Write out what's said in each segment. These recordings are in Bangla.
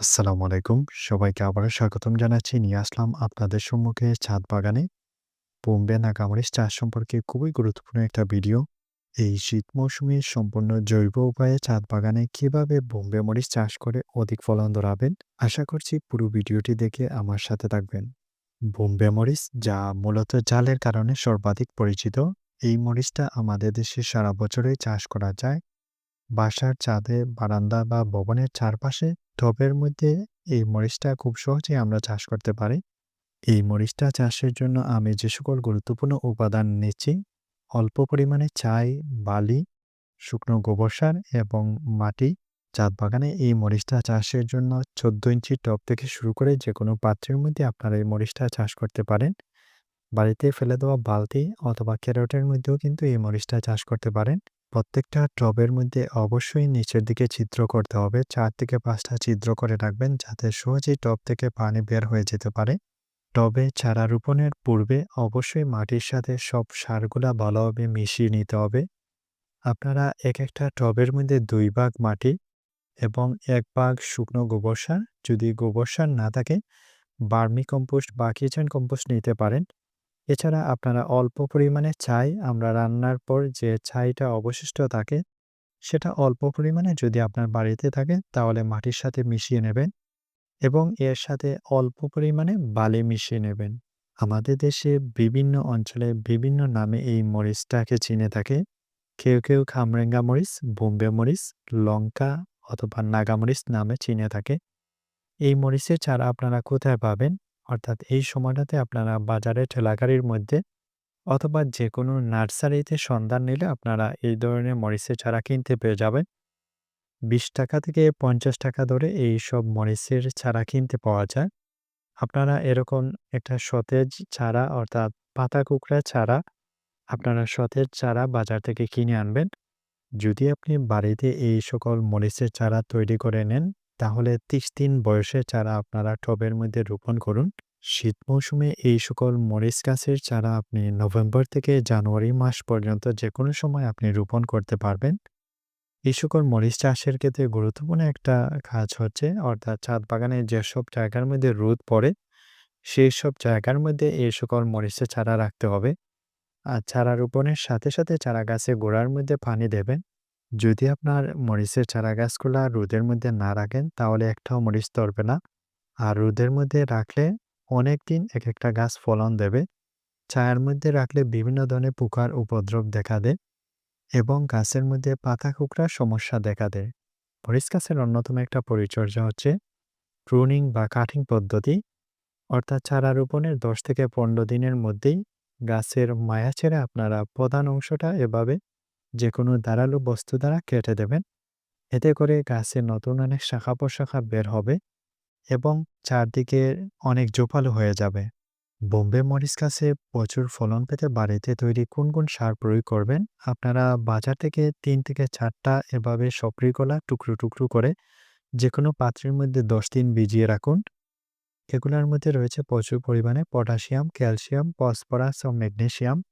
আসসালামু আলাইকুম। সবাইকে আবারও স্বাগতম জানাচ্ছি। নিয়ে আসলাম আপনাদের সম্মুখে ছাদ বাগানে বোম্বে নাগামরিচ চাষ সম্পর্কে খুবই গুরুত্বপূর্ণ একটা ভিডিও। এই শীত মৌসুমে সম্পূর্ণ জৈব উপায়ে ছাদ বাগানে কীভাবে বোম্বে মরিচ চাষ করে অধিক ফলন ধরাবেন, আশা করছি পুরো ভিডিওটি দেখে আমার সাথে থাকবেন। বোম্বে মরিচ যা মূলত জালের কারণে সর্বাধিক পরিচিত, এই মরিচটা আমাদের দেশে সারা বছরই চাষ করা যায়। বাসার ছাদে, বারান্দা বা ভবনের চারপাশে টবের মধ্যে এই মরিচটা খুব সহজেই আমরা চাষ করতে পারি। এই মরিচটা চাষের জন্য আমি যে সকল গুরুত্বপূর্ণ উপাদান নিচ্ছি, অল্প পরিমাণে ছাই, বালি, শুকনো গোবর সার এবং মাটি। ছাদ বাগানে এই মরিচটা চাষের জন্য ১৪ ইঞ্চি টব থেকে শুরু করে যে কোনো পাত্রের মধ্যে আপনারা এই মরিচটা চাষ করতে পারেন। বাড়িতে ফেলে দেওয়া বালতি অথবা ক্যারটের মধ্যেও কিন্তু এই মরিচটা চাষ করতে পারেন। প্রত্যেকটা টবের মধ্যে অবশ্যই নিচের দিকে ছিদ্র করতে হবে। চার থেকে ৫ টা ছিদ্র করে রাখবেন যাতে সহজেই টব থেকে পানি বের হয়ে যেতে পারে। টবে চারা রোপণের পূর্বে অবশ্যই মাটির সাথে সব সারগুলা ভালোভাবে মিশিয়ে নিতে হবে। আপনারা এক একটা টবের মধ্যে দুই ভাগ মাটি এবং এক ভাগ শুকনো গোবর সার, যদি গোবর সার না থাকে ভার্মি কম্পোস্ট বা কিচেন কম্পোস্ট নিতে পারেন। এছাড়া আপনারা অল্প পরিমাণে ছাই আমরা রান্নার পর যে ছাইটা অবশিষ্ট থাকে, সেটা অল্প পরিমাণে যদি আপনার বাড়িতে থাকে তাহলে মাটির সাথে মিশিয়ে নেবেন এবং এর সাথে অল্প পরিমাণে বালি মিশিয়ে নেবেন। আমাদের দেশে বিভিন্ন অঞ্চলে বিভিন্ন নামে এই মরিচটাকে চিনে থাকে। কেউ, কেউ খামরেঙ্গা মরিচ, বোম্বে মরিচ, লঙ্কা অথবা নাগামরিচ নামে চিনে থাকে। এই মরিচের চারা আপনারা কোথায় পাবেন? অর্থাৎ এই সময়টাতে আপনারা বাজারে ঠেলাগাড়ির মধ্যে অথবা যে কোনো নার্সারিতে সন্ধান নিলে আপনারা এই ধরনের মরিচের চারা কিনতে পেয়ে যাবেন। ৳২০ থেকে পঞ্চাশ টাকা ধরে এই সব মরিচের চারা কিনতে পাওয়া যায়। আপনারা এরকম একটা সতেজ চারা অর্থাৎ পাতা কুকড়া চারা আপনারা সতেজ চারা বাজার থেকে কিনে আনবেন। যদি আপনি বাড়িতে এই সকল মরিচের চারা তৈরি করে নেন, তাহলে ৩০ দিন বয়সের চারা আপনারা টবের মধ্যে রোপণ করুন। শীত মৌসুমে এই সকল মরিচ গাছের চারা আপনি নভেম্বর থেকে জানুয়ারি মাস পর্যন্ত যে কোনো সময় আপনি রোপণ করতে পারবেন। এই সকল মরিচ চাষের ক্ষেত্রে গুরুত্বপূর্ণ একটা কাজ হচ্ছে অর্থাৎ ছাদ বাগানে যেসব জায়গার মধ্যে রোদ পড়ে, সেই সব জায়গার মধ্যে এই সকল মরিচের চারা রাখতে হবে। আর চারা রোপণের সাথে, সাথে চারা গাছের গোড়ার মধ্যে পানি দেবেন। যদি আপনার মরিচের চারা গাছগুলা রোদের মধ্যে না রাখেন, তাহলে একটাও মরিচ ধরবে না। আর রোদের মধ্যে রাখলে অনেক দিন এক একটা গাছ ফলন দেবে। ছায়ার মধ্যে রাখলে বিভিন্ন ধরনের পোকার উপদ্রব দেখা দেয় এবং গাছের মধ্যে পাতা কুঁকড়ার সমস্যা দেখা দেয়। মরিচ গাছের অন্যতম একটা পরিচর্যা হচ্ছে প্রুনিং বা কাটিং পদ্ধতি। অর্থাৎ চারা রোপণের ১০ থেকে ১৫ দিনের মধ্যেই গাছের মায়া ছেড়ে আপনারা প্রধান অংশটা এভাবে যেকোনো ধারালো বস্তু দ্বারা কেটে দেবেন। এতে করে গাছে নতুন অনেক শাখা-প্রশাখা বের হবে এবং চারদিকে অনেক জোপালো হয়ে যাবে। বোম্বে মরিচ গাছে প্রচুর ফলন পেতে বাড়িতে তৈরি কোন, কোন সার প্রয়োগ করবেন? আপনারা বাজার থেকে তিন থেকে চারটা এভাবে সপরি কলা টুকরো, টুকরো করে যেকোনো পাত্রের মধ্যে ১০ দিন ভিজিয়ে রাখুন। এগুলোর মধ্যে রয়েছে প্রচুর পরিমাণে পটাশিয়াম, ক্যালসিয়াম, ফসফরাস ও ম্যাগনেসিয়াম।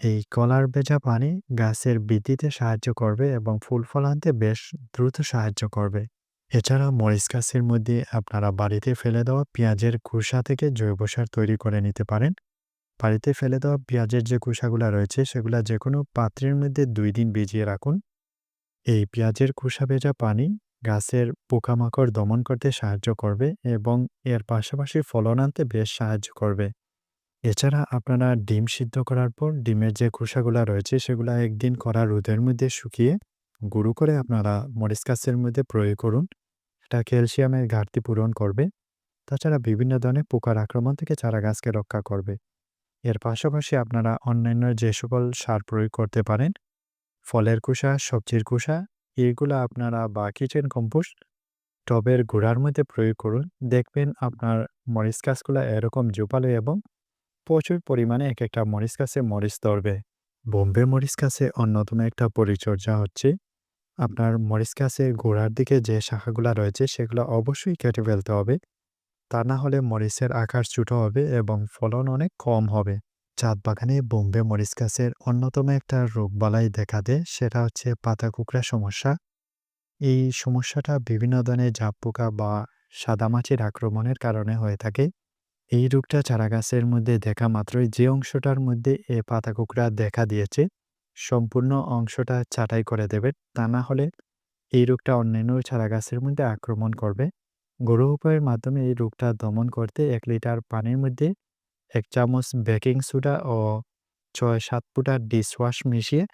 এই কলার ভেজা পানি গাছের বৃদ্ধিতে সাহায্য করবে এবং ফুল ফল আনতে বেশ দ্রুত সাহায্য করবে। এছাড়া মরিচ গাছের মধ্যে আপনারা বাড়িতে ফেলে দেওয়া পেঁয়াজের খোসা থেকে জৈব সার তৈরি করে নিতে পারেন। বাড়িতে ফেলে দেওয়া পেঁয়াজের যে খোসাগুলা রয়েছে, সেগুলা যেকোনো পাত্রের মধ্যে দুই দিন ভিজিয়ে রাখুন। এই পেঁয়াজের খোসা ভেজা পানি গাছের পোকামাকড় দমন করতে সাহায্য করবে এবং এর পাশাপাশি ফলন আনতে বেশ সাহায্য করবে। এছাড়া আপনারা ডিম সিদ্ধ করার পর ডিমের যে খোসাগুলা রয়েছে সেগুলা একদিন কড়া রোদের মধ্যে শুকিয়ে গুঁড়ো করে আপনারা মরিচ মধ্যে প্রয়োগ করুন। এটা ক্যালসিয়ামের ঘাটতি পূরণ করবে। তাছাড়া বিভিন্ন ধরনের পোকার আক্রমণ থেকে চারা গাছকে রক্ষা করবে। এর পাশাপাশি আপনারা অন্যান্য যে সকল সার প্রয়োগ করতে পারেন, ফলের খোসা, সবজির খোসা এগুলা আপনারা বা কিচেন কম্পোস্ট টবের গোড়ার মধ্যে প্রয়োগ করুন। দেখবেন আপনার মরিচ গাছগুলা এরকম জোপালো এবং প্রচুর পরিমাণে একেকটা মরিচ গাছে মরিচ ধরবে। বোম্বে মরিচ গাছে অন্যতম একটা পরিচর্যা হচ্ছে আপনার মরিচ গাছের গোড়ার দিকে যে শাখাগুলো রয়েছে সেগুলো অবশ্যই কেটে ফেলতে হবে। তা না হলে মরিচের আকার ছোট হবে এবং ফলন অনেক কম হবে। চাঁদ বাগানে বোম্বে মরিচ গাছের অন্যতম একটা রোগবালাই দেখা দেয়, সেটা হচ্ছে পাতা কুঁকড়া সমস্যা। এই সমস্যাটা বিভিন্ন ধরনের ঝাপ পোকা বা সাদামাছির আক্রমণের কারণে হয়ে থাকে এই রোগটা চারা গাছের মধ্যে দেখা মাত্রই যে অংশটার মধ্যে এ পাতা কুকড়া দেখা দিয়েছে, সম্পূর্ণ অংশটা ছাঁটাই করে দেবেন। তা না হলে এই রোগটা অন্যান্য চারা গাছের মধ্যে আক্রমণ করবে। গরু উপায়ের মাধ্যমে এই রোগটা দমন করতে এক লিটার পানির মধ্যে এক চামচ বেকিং সোডা ও ছয় সাত ফুটা ডিশওয়াশ মিশিয়ে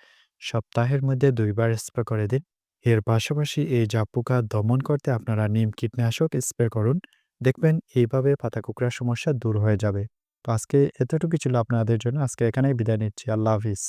সপ্তাহের মধ্যে দুইবার স্প্রে করে দিন। এর পাশাপাশি এই জাপুকা দমন করতে আপনারা নিম কীটনাশক স্প্রে করুন। দেখবেন এইভাবে পাতা কুকুরার সমস্যা দূর হয়ে যাবে। তো আজকে এতটুকু ছিল আপনাদের জন্য। আজকে এখানেই বিদায় নিচ্ছি। আল্লাহ হাফিজ।